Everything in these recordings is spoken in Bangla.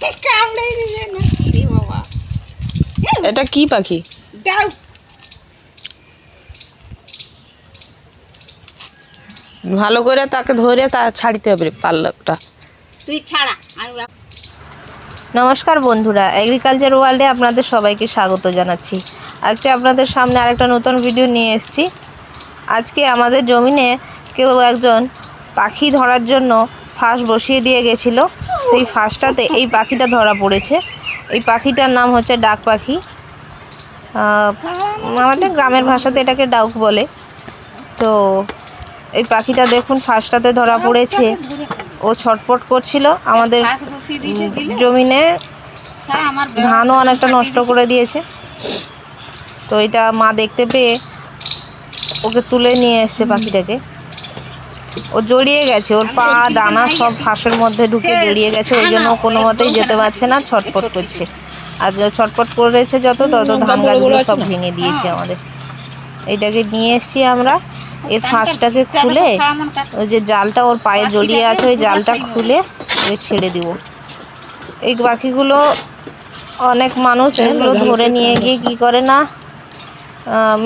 না বাবা এটা কি পাখি? ভালো করে তাকে ধরে তা ছাড়িতে হবে পাল্লাটা। তুই ছাড়া আমি নমস্কার বন্ধুরা এগ্রিকালচার ওয়ার্ল্ডে আপনাদের সবাইকে স্বাগত জানাচ্ছি। আজকে আপনাদের সামনে আরেকটা নতুন ভিডিও নিয়ে এসেছি। আজকে আমাদের জমিনে কেউ একজন পাখি ধরার জন্য ফাঁস বসিয়ে দিয়ে গেছিল। সেই ফাঁসটাতে এই পাখিটা ধরা পড়েছে। এই পাখিটার নাম হচ্ছে ডাক পাখি। আমাদের গ্রামের ভাষাতে এটাকে ডাউক বলে। তো এই পাখিটা দেখুন, ফাঁসটাতে ধরা পড়েছে। ও ছটপট করছিল আমাদের জমিনে। ধানও অনেকটা নষ্ট করে দিয়েছে। তো এটা মা দেখতে পেয়ে ওকে তুলে নিয়ে এসছে পাখিটাকে। ও জড়িয়ে গেছে ওর পা দানা সব ফাঁসের মধ্যে ঢুকে জড়িয়ে গেছে ওই জন্য কোনো মতেই যেতে পারছে না ছটপট করছে। আর যা ছটপট করেছে যত তত ধান গাছগুলো সব ভেঙে দিয়েছে আমাদের। এটাকে নিয়ে এসছি আমরা এর ফাঁসটাকে খুলে ওই যে জালটা ওর পায়ে জড়িয়ে আছে ওই জালটা খুলে ছেড়ে দিব। এই পাখিগুলো অনেক মানুষ এগুলো ধরে নিয়ে গিয়ে কি করে না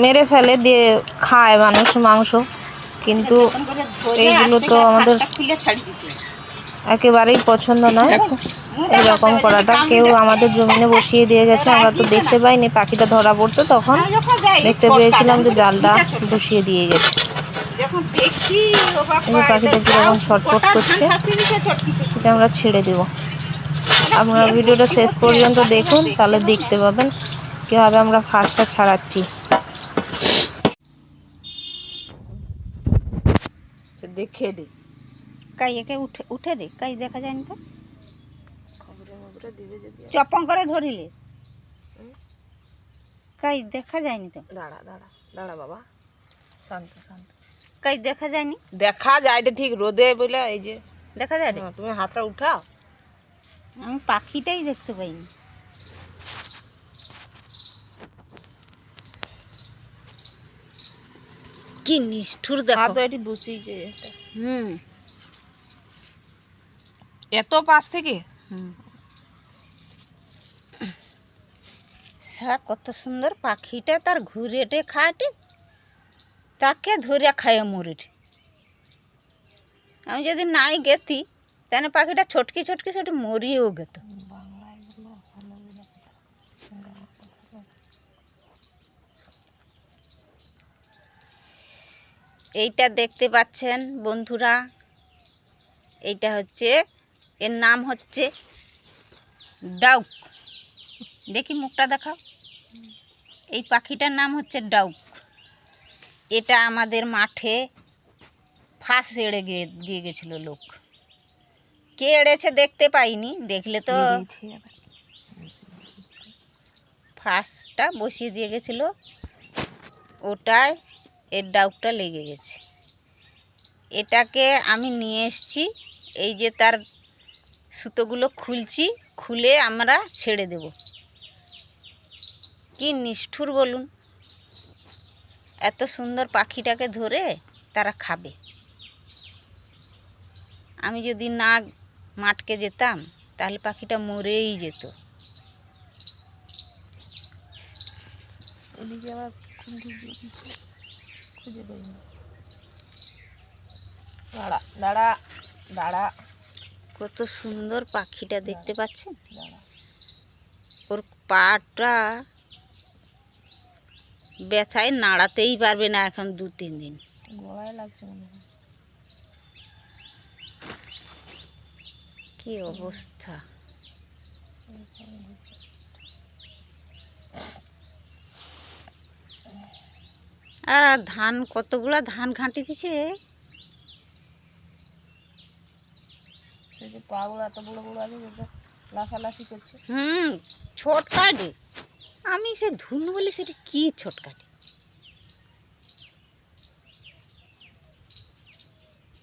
মেরে ফেলে দিয়ে খায় মানুষ মাংস। কিন্তু এইগুলো তো আমাদের একেবারেই পছন্দ নয়। এরকম করাটা। কেউ আমাদের জমিনে বসিয়ে দিয়ে গেছে, আমরা তো দেখতে পাইনি, পাখিটা ধরা পড়তো তখন। দেখতে পেয়েছিলাম যে জালটা বসিয়ে দিয়ে গেছে। পাখিটা কীরকম ছটফট করছে। আমরা ছেড়ে দেব। আপনারা ভিডিওটা শেষ পর্যন্ত দেখুন, তাহলে দেখতে পাবেন কীভাবে আমরা ফার্স্টটা ছাড়াচ্ছি। দেখে দিই কাই একে উঠে উঠে রে কাই দেখা যায় যায়নি তো? চপং করে ধরিলে। কাই দেখা যায়নি তো? দাঁড়া দাঁড়া দাঁড়া বাবা। শান্ত শান্ত। কাই দেখা যায়নি? দেখা যায় এটা ঠিক রোদে বলে এই যে। দেখা যায় রে? হ্যাঁ, তুমি হাতটা উঠাও। আমি পাখিটাই দেখতে পাইনি। কি নিষ্ঠুর দেখো। এটি বসিয়েছে এটা। হুম। এত পাশ থেকে? সারা কত সুন্দর পাখিটা তার ঘুরেটে খাটে তাকে ধরে খায় মরিটে আমি যদি নাই গেতি তাহলে পাখিটা ছটকি ছটকি ছটকি মরিয়েও গেত। এইটা দেখতে পাচ্ছেন বন্ধুরা। এইটা হচ্ছে এর নাম হচ্ছে ডাউক। দেখি মুখটা দেখাও। এই পাখিটার নাম হচ্ছে ডাউক। এটা আমাদের মাঠে ফাঁস এড়ে গিয়ে দিয়ে গেছিল লোক। কে এড়েছে দেখতে পাইনি দেখলে তো ফাঁসটা বসিয়ে দিয়ে গেছিল। ওটায় এর ডাউকটা লেগে গেছে। এটাকে আমি নিয়ে এসছি, এই যে তার সুতোগুলো খুলছি, খুলে আমরা ছেড়ে দেব। কি নিষ্ঠুর বলুন। এত সুন্দর পাখিটাকে ধরে তারা খাবে। আমি যদি না মাঠকে যেতাম, তাহলে পাখিটা মরেই যেত। এদিকে আবার। খুঁজে পাই না। দাঁড়া দাঁড়া দাঁড়া। কত সুন্দর পাখিটা দেখতে পাচ্ছেন? দাঁড়া। ওর পাটা ব্যথায় নাড়াতেই পারবে না এখন দু তিন দিন। গলায় লাগছে মনে হয়। কি অবস্থা? আর ধান কতগুলা? ধান ঘাঁটি দিছে? হুম ছোট কাটে আমি সে ধুন বলি সেটা কি ছোট কাটে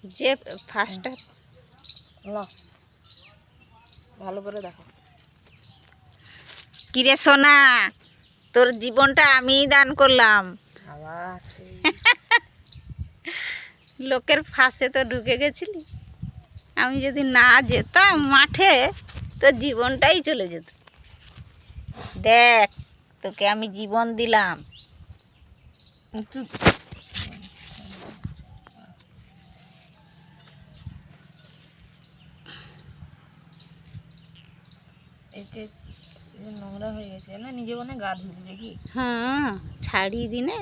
যে ফার্স্টটা না ভালো করে দেখো। কিরে সোনা তোর জীবনটা আমিই দান করলাম আবার সেই লোকের ফাঁসে তো ঢুকে গেছিলি। আমি যদি না যেতাম মাঠে তো জীবনটাই চলে যেত। দেখ তোকে আমি জীবন দিলাম। নোংরা হয়ে গেছে না? নিজে মনে গা ধুলবে নাকি? হ্যাঁ ছাড়ি দিনে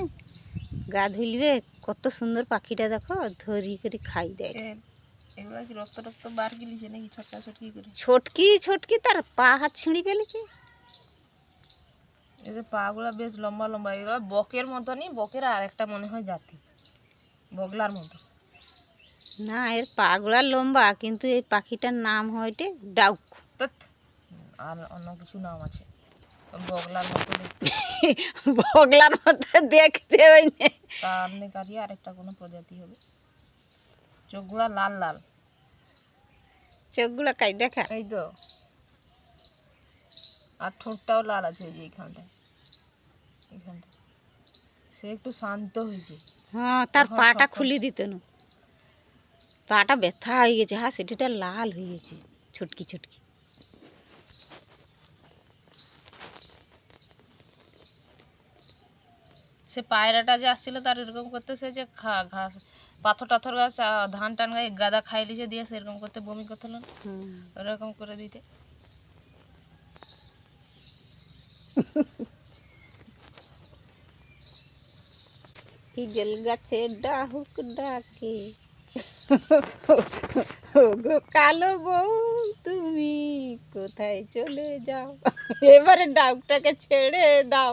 গা ধুইলবে কত সুন্দর পাখিটা দেখো ধরি করে খাই দেয়। এ- এগুলা কি রক্ত টক্ত বার গিলিছে নাকি ছটকা ছটকি করে? ছোটকি ছোটকি তার পা হাত ছিঁড়ি ফেলেছে। এদের পা গুলা বেশ লম্বা লম্বা এগুলো বকের মতনই বকের আর একটা মনে হয় জাতি বগলার মতো। না এর পাগুলা লম্বা কিন্তু এই পাখিটার নাম হয়টে ডাউক। আর অন্য কিছু নাম আছে। বগলার মতো বগলার মতো দেখতে ওই নে। তার নেকারি কোনো প্রজাতি হবে। চোখগুলা লাল লাল। চোখগুলো কাই দেখা। এই তো। আর ঠোঁটটাও লাল আছে এই যে এইখানটায়। এইখানটা সে একটু শান্ত হয়েছে। হ্যাঁ তার পাটা খুলে। দিত না। পাটা ব্যথা হয়ে গেছে হ্যাঁ সেটিটা লাল হয়ে গেছে। ছুটকি ছুটকি। সে পায়রাটা যে আসছিল তার এরকম করতে সে যে খা ঘাস পাথর টাথর গাছ ধান টান গায়ে গাদা খাই লিছে দিয়ে সেরকম করতে বমি না। ওরকম করে দিতে। হিজল গাছে ডাহুক ডাকে। গো কালো বউ তুমি কোথায় চলে যাও? এবারে ডাউকটাকে ছেড়ে দাও।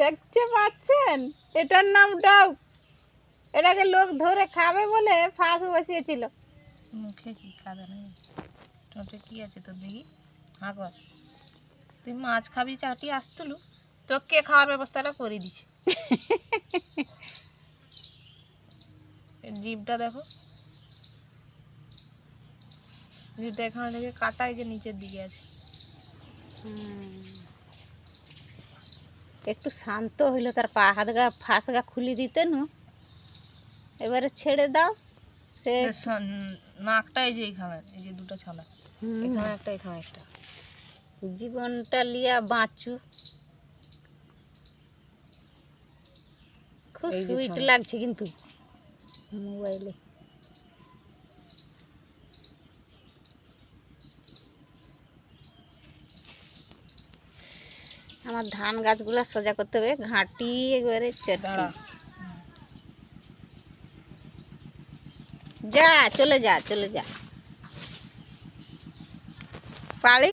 দেখতে পাচ্ছেন? এটার নাম ডাউক। এটাকে লোক ধরে খাবে বলে ফাঁস বসিয়েছিল। মুখে কি নেই ঠোঁটে কি আছে তোর দেখি? হা কর। তুই মাছ খাবি চাটি আসতুলু তোকে খাওয়ার ব্যবস্থাটা করে দিছে। জিভটা দেখো। জিভটা এখানে থেকে কাটাই যে নিচের দিকে আছে। একটু শান্ত হইল তার পা হাত গা ফাঁস গা খুলে দিতে নু। এবারে ছেড়ে দাও। সে এর স- নাকটা এই যে এইখানে এই যে দুটো ছালা হুম, এখানে একটা এখানে একটা। জীবনটা লিয়া বাঁচু। খুব সুইট লাগছে কিন্তু। মোবাইলে। আমার ধান গাছগুলো সোজা করতে হবে ঘাঁটি একবারে যা চলে যা চলে যা।